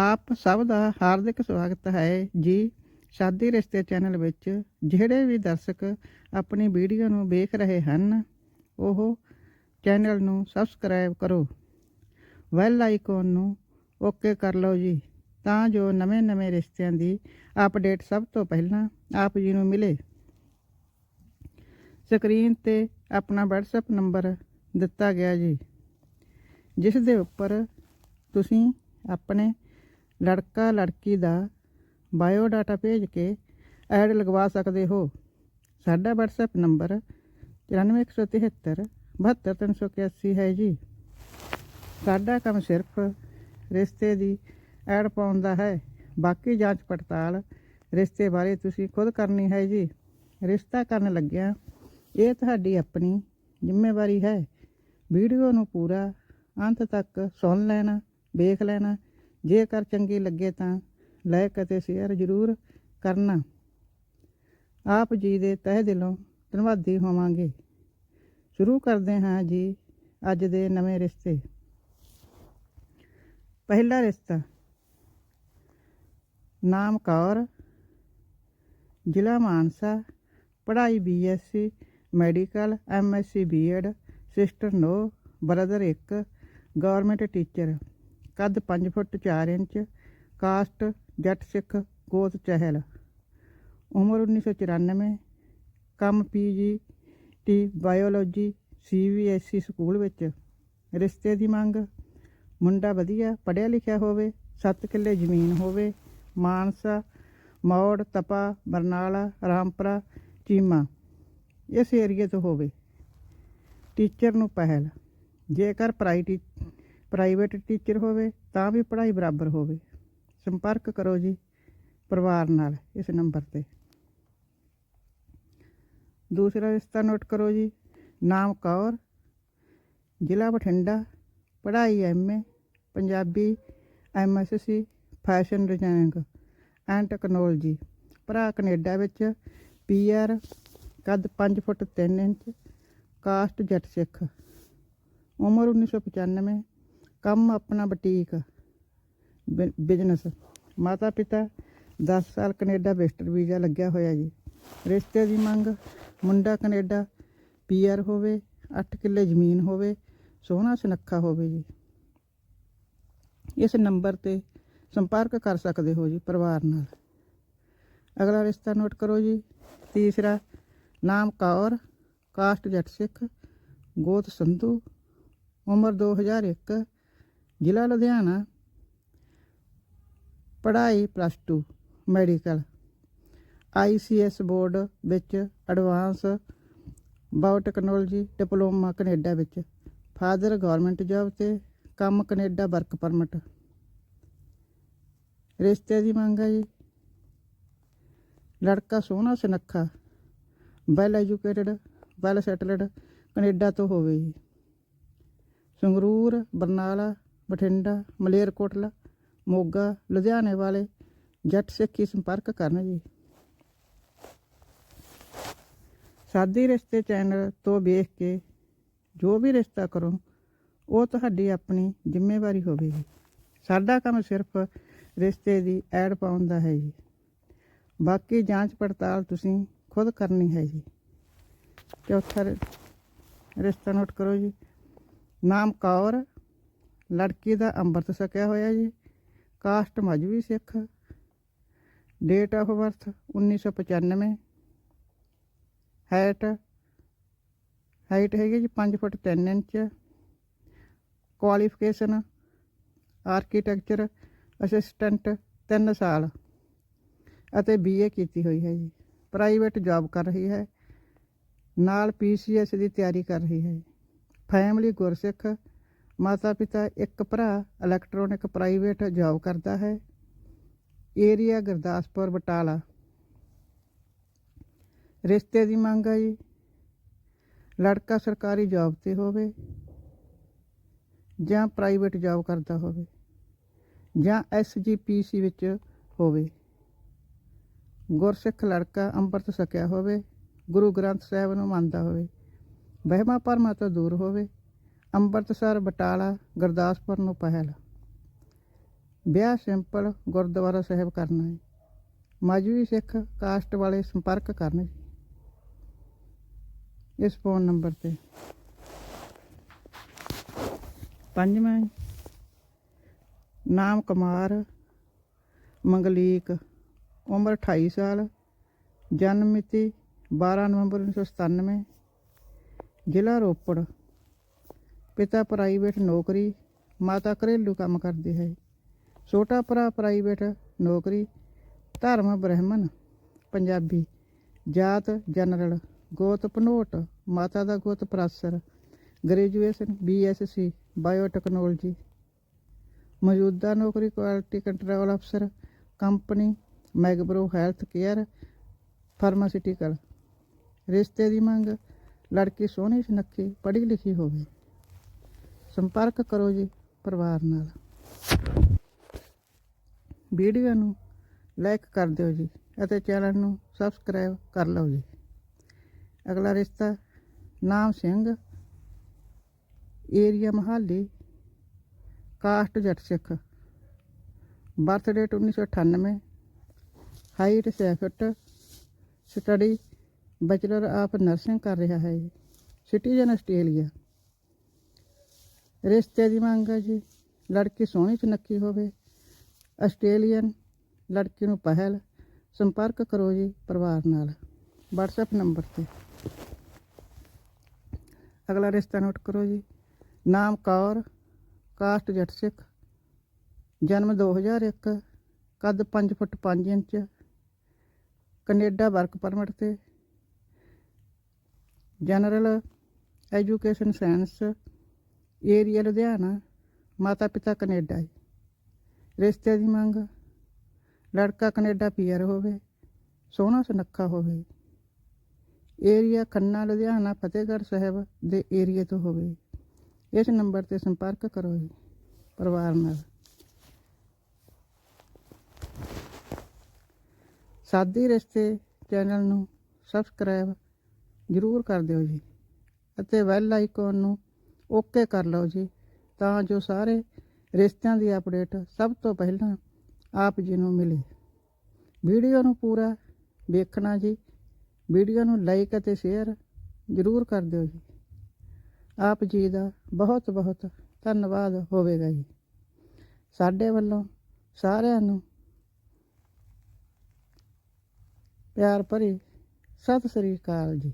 ਆਪ ਸਭ ਦਾ ਹਾਰਦਿਕ ਸਵਾਗਤ ਹੈ ਜੀ। ਸ਼ਾਦੀ ਰਿਸ਼ਤੇ ਚੈਨਲ ਵਿੱਚ ਜਿਹੜੇ ਵੀ ਦਰਸ਼ਕ ਆਪਣੀ ਵੀਡੀਓ ਨੂੰ ਵੇਖ ਰਹੇ ਹਨ, ਉਹ ਚੈਨਲ ਨੂੰ ਸਬਸਕ੍ਰਾਈਬ ਕਰੋ। ਵੈਲ ਆਈਕਨ ਨੂੰ ਓਕੇ ਕਰ ਲਓ ਜੀ, ਤਾਂ ਜੋ ਨਵੇਂ-ਨਵੇਂ ਰਿਸ਼ਤਿਆਂ ਦੀ ਅਪਡੇਟ ਸਭ ਤੋਂ ਪਹਿਲਾਂ ਆਪ ਜੀ ਨੂੰ ਮਿਲੇ। ਸਕਰੀਨ ਤੇ ਆਪਣਾ WhatsApp ਨੰਬਰ ਦਿੱਤਾ ਗਿਆ ਜੀ, ਜਿਸ ਦੇ ਉੱਪਰ ਤੁਸੀਂ ਆਪਣੇ ਲੜਕਾ ਲੜਕੀ ਦਾ ਬਾਇਓਡਾਟਾ ਭੇਜ ਕੇ ਐਡ ਲਗਵਾ ਸਕਦੇ ਹੋ। ਸਾਡਾ WhatsApp ਨੰਬਰ 94173 72381 ਹੈ ਜੀ। ਸਾਡਾ ਕੰਮ ਸਿਰਫ ਰਿਸ਼ਤੇ ਦੀ ਐਡ ਪਾਉਣ ਦਾ ਹੈ। ਬਾਕੀ ਜਾਂਚ ਪੜਤਾਲ ਰਿਸ਼ਤੇ ਬਾਰੇ ਤੁਸੀਂ ਖੁਦ ਕਰਨੀ ਹੈ ਜੀ। ਰਿਸ਼ਤਾ ਕਰਨ ਲੱਗਿਆ ਇਹ ਤੁਹਾਡੀ ਆਪਣੀ ਜ਼ਿੰਮੇਵਾਰੀ ਹੈ। ਵੀਡੀਓ ਨੂੰ ਪੂਰਾ ਅੰਤ ਤੱਕ ਸੁਣ ਲੈਣਾ, ਵੇਖ ਲੈਣਾ ਜੇਕਰ ਚੰਗੀ ਲੱਗੇ ਤਾਂ ਲਾਈਕ ਅਤੇ ਸ਼ੇਅਰ ਜ਼ਰੂਰ ਕਰਨਾ। ਆਪ ਜੀ ਦੇ ਤਹਿ ਦਿਲੋਂ ਧੰਨਵਾਦੀ ਹੋਵਾਂਗੇ। ਸ਼ੁਰੂ ਕਰਦੇ ਹਾਂ ਜੀ ਅੱਜ ਦੇ ਨਵੇਂ ਰਿਸ਼ਤੇ। ਪਹਿਲਾ ਰਿਸ਼ਤਾ ਨਾਮ ਕੌਰ, ਜ਼ਿਲ੍ਹਾ ਮਾਨਸਾ, ਪੜ੍ਹਾਈ BSc medical MSc BEd sister no, brother 1 government teacher. ਕੱਦ 5 ਫੁੱਟ 4 ਇੰਚ, ਕਾਸਟ ਜੱਟ ਸਿੱਖ ਗੋਤ ਚਹਿਲ। ਉਮਰ 1994 ਕੰਮ PG T biology CBSE school ਵਿੱਚ। ਰਿਸ਼ਤੇ ਦੀ ਮੰਗ, ਮੁੰਡਾ ਵਧੀਆ, ਪੜ੍ਹਿਆ ਲਿਖਿਆ ਹੋਵੇ 7 ਕਿੱਲੇ ਜ਼ਮੀਨ ਹੋਵੇ, ਮਾਨਸਾ, ਮੌੜ, ਤਪਾ, ਬਰਨਾਲਾ, ਰਾਮਪੁਰਾ, ਚੀਮਾ, ਇਸ ਏਰੀਏ ਤੋਂ ਹੋਵੇ। ਟੀਚਰ ਨੂੰ ਪਹਿਲ, ਜੇਕਰ ਪ੍ਰਾਈਟੀ ਪ੍ਰਾਈਵੇਟ ਟੀਚਰ ਹੋਵੇ ਤਾਂ ਵੀ ਪੜ੍ਹਾਈ ਬਰਾਬਰ ਹੋਵੇ। ਸੰਪਰਕ ਕਰੋ ਜੀ ਪਰਿਵਾਰ ਨਾਲ ਇਸ ਨੰਬਰ ਤੇ। ਦੂਸਰਾ ਰਿਸ਼ਤਾ ਨੋਟ ਕਰੋ ਜੀ, ਨਾਮ ਕੌਰ, ਜ਼ਿਲ੍ਹਾ ਬਠਿੰਡਾ, ਪੜ੍ਹਾਈ MA Punjabi MSc fashion designing and technology. ਭਰਾ ਕੈਨੇਡਾ ਵਿੱਚ ਪੀਆਰ, ਕੱਦ 5 ਫੁੱਟ 3 ਇੰਚ, ਕਾਸਟ ਜੱਟ ਸਿੱਖ। ਉਮਰ 1995 ਕੰਮ ਆਪਣਾ ਬੁਟੀਕ ਬਿਜ਼ਨਸ ਮਾਤਾ ਪਿਤਾ 10 ਸਾਲ ਕੈਨੇਡਾ ਵਿਜ਼ਟਰ ਵੀਜ਼ਾ ਲੱਗਿਆ ਹੋਇਆ ਜੀ। ਰਿਸ਼ਤੇ ਦੀ ਮੰਗ, ਮੁੰਡਾ ਕੈਨੇਡਾ ਪੀਆਰ ਹੋਵੇ 8 ਕਿੱਲੇ ਜ਼ਮੀਨ ਹੋਵੇ, ਸੋਹਣਾ ਸੁਨੱਖਾ ਹੋਵੇ ਜੀ। ਇਸ ਨੰਬਰ ਤੇ ਸੰਪਰਕ ਕਰ ਸਕਦੇ ਹੋ ਜੀ ਪਰਿਵਾਰ ਨਾਲ। ਅਗਲਾ ਰਿਸ਼ਤਾ ਨੋਟ ਕਰੋ ਜੀ। ਤੀਸਰਾ, ਨਾਮ ਕੌਰ, ਕਾਸਟ ਜੱਟ ਸਿੱਖ, ਗੋਤ ਸੰਧੂ, ਉਮਰ 2001 ਜ਼ਿਲ੍ਹਾ ਲੁਧਿਆਣਾ। ਪੜ੍ਹਾਈ ਪਲੱਸ 2 ਮੈਡੀਕਲ ਆਈਸੀਐਸ ਬੋਰਡ ਵਿੱਚ ਐਡਵਾਂਸ ਬਾਇਓਟੈਕਨੋਲੋਜੀ ਡਿਪਲੋਮਾ ਕੈਨੇਡਾ ਵਿੱਚ। ਫਾਦਰ ਗਵਰਨਮੈਂਟ ਜੌਬ ਤੇ ਕੰਮ ਕੈਨੇਡਾ ਵਰਕ ਪਰਮਿਟ ਰਿਸ਼ਤੇ ਦੀ ਮੰਗ ਹੈ ਜੀ। ਲੜਕਾ ਸੋਹਣਾ, ਸੁਨੱਖਾ। Well educated well settled Canada ਤੋਂ ਹੋਵੇ ਜੀ। ਸੰਗਰੂਰ, ਬਰਨਾਲਾ ਬਠਿੰਡਾ, ਮਲੇਰਕੋਟਲਾ, ਮੋਗਾ, ਲੁਧਿਆਣੇ ਵਾਲੇ ਜੱਟ ਸਿੱਖੀ ਸੰਪਰਕ ਕਰਨ ਜੀ। ਸਾਦੀ ਰਿਸ਼ਤੇ ਚੈਨਲ ਤੋਂ ਵੇਖ ਕੇ ਜੋ ਵੀ ਰਿਸ਼ਤਾ ਕਰੋ, ਉਹ ਤੁਹਾਡੀ ਆਪਣੀ ਜ਼ਿੰਮੇਵਾਰੀ ਹੋਵੇਗੀ। ਸਾਡਾ ਕੰਮ ਸਿਰਫ ਰਿਸ਼ਤੇ ਦੀ ਐਡ ਪਾਉਣ ਦਾ ਹੈ ਜੀ। ਬਾਕੀ ਜਾਂਚ ਪੜਤਾਲ ਤੁਸੀਂ ਖੁਦ ਕਰਨੀ ਹੈ ਜੀ। ਚੌਥਾ ਰਿਸ਼ਤਾ ਨੋਟ ਕਰੋ ਜੀ। ਨਾਮ ਕੌਰ ਲੜਕੀ ਦਾ ਅੰਮ੍ਰਿਤ ਛਕਿਆ ਹੋਇਆ ਜੀ। Caste Mazhabi Sikh. Date of birth 1995 height height ਹੈਗੀ ਜੀ 5 foot 3 inch. Qualification architecture assistant 3 ਸਾਲ ਅਤੇ ਬੀਏ ਕੀਤੀ ਹੋਈ ਹੈ ਜੀ। ਪ੍ਰਾਈਵੇਟ ਜੌਬ ਕਰ ਰਹੀ ਹੈ। ਨਾਲ ਪੀਸੀਐਸ ਦੀ ਤਿਆਰੀ ਕਰ ਰਹੀ ਹੈ ਫੈਮਿਲੀ ਗੁਰਸਿੱਖ। ਮਾਤਾ ਪਿਤਾ ਇੱਕ ਭਰਾ ਇਲੈਕਟ੍ਰੋਨਿਕ ਪ੍ਰਾਈਵੇਟ ਜੌਬ ਕਰਦਾ ਹੈ। ਏਰੀਆ ਗੁਰਦਾਸਪੁਰ, ਬਟਾਲਾ। ਰਿਸ਼ਤੇ ਦੀ ਮੰਗ ਹੈ ਜੀ, ਲੜਕਾ ਸਰਕਾਰੀ ਜੌਬ ਤੇ ਹੋਵੇ ਜਾਂ ਪ੍ਰਾਈਵੇਟ ਜੌਬ ਕਰਦਾ ਹੋਵੇ ਜਾਂ ਐਸਜੀਪੀਸੀ ਵਿੱਚ ਹੋਵੇ। ਗੁਰਸਿੱਖ ਲੜਕਾ ਅੰਮ੍ਰਿਤ ਸਕਿਆ ਹੋਵੇ, ਗੁਰੂ ਗ੍ਰੰਥ ਸਾਹਿਬ ਨੂੰ ਮੰਨਦਾ ਹੋਵੇ ਵਹਿਮਾਂ ਭਰਮਾਂ ਤੋਂ ਦੂਰ ਹੋਵੇ ਅੰਮ੍ਰਿਤਸਰ, ਬਟਾਲਾ, ਗੁਰਦਾਸਪੁਰ ਨੂੰ ਪਹਿਲ। ਵਿਆਹ ਸਿੰਪਲ ਗੁਰਦੁਆਰਾ ਸਾਹਿਬ ਕਰਨਾ ਹੈ। ਮਾਜੂਈ ਸਿੱਖ ਕਾਸਟ ਵਾਲੇ ਸੰਪਰਕ ਕਰਨ ਜੀ। ਇਸ ਫੋਨ ਨੰਬਰ ਤੇ। ਪੰਜਵਾਂ ਨਾਮ ਕੁਮਾਰ, ਮੰਗਲੀਕ, ਉਮਰ 28 ਸਾਲ, ਜਨਮ ਮਿਤੀ 12 ਨਵੰਬਰ 1997 ਜ਼ਿਲ੍ਹਾ ਰੋਪੜ। ਪਿਤਾ ਪ੍ਰਾਈਵੇਟ ਨੌਕਰੀ, ਮਾਤਾ ਘਰੇਲੂ ਕੰਮ ਕਰਦੀ ਹੈ। ਛੋਟਾ ਭਰਾ ਪ੍ਰਾਈਵੇਟ ਨੌਕਰੀ, ਧਰਮ ਬ੍ਰਾਹਮਣ ਪੰਜਾਬੀ, ਜਾਤ ਜਨਰਲ, ਗੋਤ ਭਨੋਟ ਮਾਤਾ ਦਾ ਗੋਤ ਪ੍ਰਾਸਰ, ਗ੍ਰੈਜੂਏਸ਼ਨ ਬੀਐਸਸੀ ਬਾਇਓਟੈਕਨੋਲੋਜੀ। ਮੌਜੂਦਾ ਨੌਕਰੀ ਕੁਆਲਿਟੀ ਕੰਟਰੋਲ ਅਫਸਰ, ਕੰਪਨੀ, ਮੈਗਬਰੋ ਹੈਲਥ ਕੇਅਰ, ਫਾਰਮਾਸਿਊਟੀਕਲ। ਰਿਸ਼ਤੇ ਦੀ ਮੰਗ, ਲੜਕੀ ਸੋਹਣੀ ਸੁਨੱਖੀ, ਪੜ੍ਹੀ ਲਿਖੀ ਹੋਵੇ। ਸੰਪਰਕ ਕਰੋ ਜੀ ਪਰਿਵਾਰ ਨਾਲ। ਵੀਡੀਓ ਨੂੰ ਲਾਈਕ ਕਰ ਦਿਓ ਜੀ ਅਤੇ ਚੈਨਲ ਨੂੰ ਸਬਸਕ੍ਰਾਈਬ ਕਰ ਲਓ ਜੀ। ਅਗਲਾ ਰਿਸ਼ਤਾ ਨਾਮ Singh, area Mohali, caste Jat Sikh. Birth date 1998 height 6 foot, study bachelor of nursing ਕਰ ਰਿਹਾ ਹੈ ਜੀ। Citizen Australia. ਰਿਸ਼ਤੇ ਦੀ ਮੰਗ ਹੈ ਜੀ। ਲੜਕੀ ਸੋਹਣੀ ਸੁਨੱਖੀ ਹੋਵੇ। ਆਸਟ੍ਰੇਲੀਅਨ ਲੜਕੀ ਨੂੰ ਪਹਿਲ। ਸੰਪਰਕ ਕਰੋ ਜੀ ਪਰਿਵਾਰ ਨਾਲ। WhatsApp ਨੰਬਰ ਤੇ। ਅਗਲਾ ਰਿਸ਼ਤਾ ਨੋਟ ਕਰੋ ਜੀ। ਨਾਮ ਕੌਰ, ਕਾਸਟ ਜੱਟ ਸਿੱਖ। ਜਨਮ 2001 ਕੱਦ 5 foot 5 inch. Canada work permit ਤੇ। General education science area Ludhiana ਮਾਤਾ ਪਿਤਾ ਕੈਨੇਡਾ ਜੀ। ਰਿਸ਼ਤੇ ਦੀ ਮੰਗ, ਲੜਕਾ ਕੈਨੇਡਾ ਪੀਆਰ ਹੋਵੇ, ਸੋਹਣਾ ਸੁਨੱਖਾ ਹੋਵੇ। ਏਰੀਆ ਖੰਨਾ, ਲੁਧਿਆਣਾ, ਫਤਿਹਗੜ੍ਹ ਸਾਹਿਬ ਦੇ ਏਰੀਏ ਤੋਂ ਹੋਵੇ। ਇਸ ਨੰਬਰ ਤੇ ਸੰਪਰਕ ਕਰੋ ਜੀ, ਪਰਿਵਾਰ ਨਾਲ। ਸਾਦੀ ਰਿਸ਼ਤੇ ਚੈਨਲ ਨੂੰ ਸਬਸਕ੍ਰਾਈਬ ਜ਼ਰੂਰ ਕਰ ਦਿਓ ਜੀ ਅਤੇ ਬੈਲ ਆਈਕਨ ਨੂੰ ਓਕੇ ਕਰ ਲਓ ਜੀ। ਤਾਂ ਜੋ ਸਾਰੇ ਰਿਸ਼ਤਿਆਂ ਦੀ ਅਪਡੇਟ ਸਭ ਤੋਂ ਪਹਿਲਾਂ ਆਪ ਜੀ ਨੂੰ ਮਿਲੇ। ਵੀਡੀਓ ਨੂੰ ਪੂਰਾ ਵੇਖਣਾ ਜੀ। ਵੀਡੀਓ ਨੂੰ ਲਾਈਕ ਅਤੇ ਸ਼ੇਅਰ ਜ਼ਰੂਰ ਕਰ ਦਿਓ ਜੀ। ਆਪ ਜੀ ਦਾ ਬਹੁਤ ਬਹੁਤ ਧੰਨਵਾਦ ਹੋਵੇਗਾ ਜੀ। ਸਾਡੇ ਵੱਲੋਂ ਸਾਰਿਆਂ ਨੂੰ ਪਿਆਰ ਭਰੀ ਸਤਿ ਸ੍ਰੀ ਅਕਾਲ ਜੀ।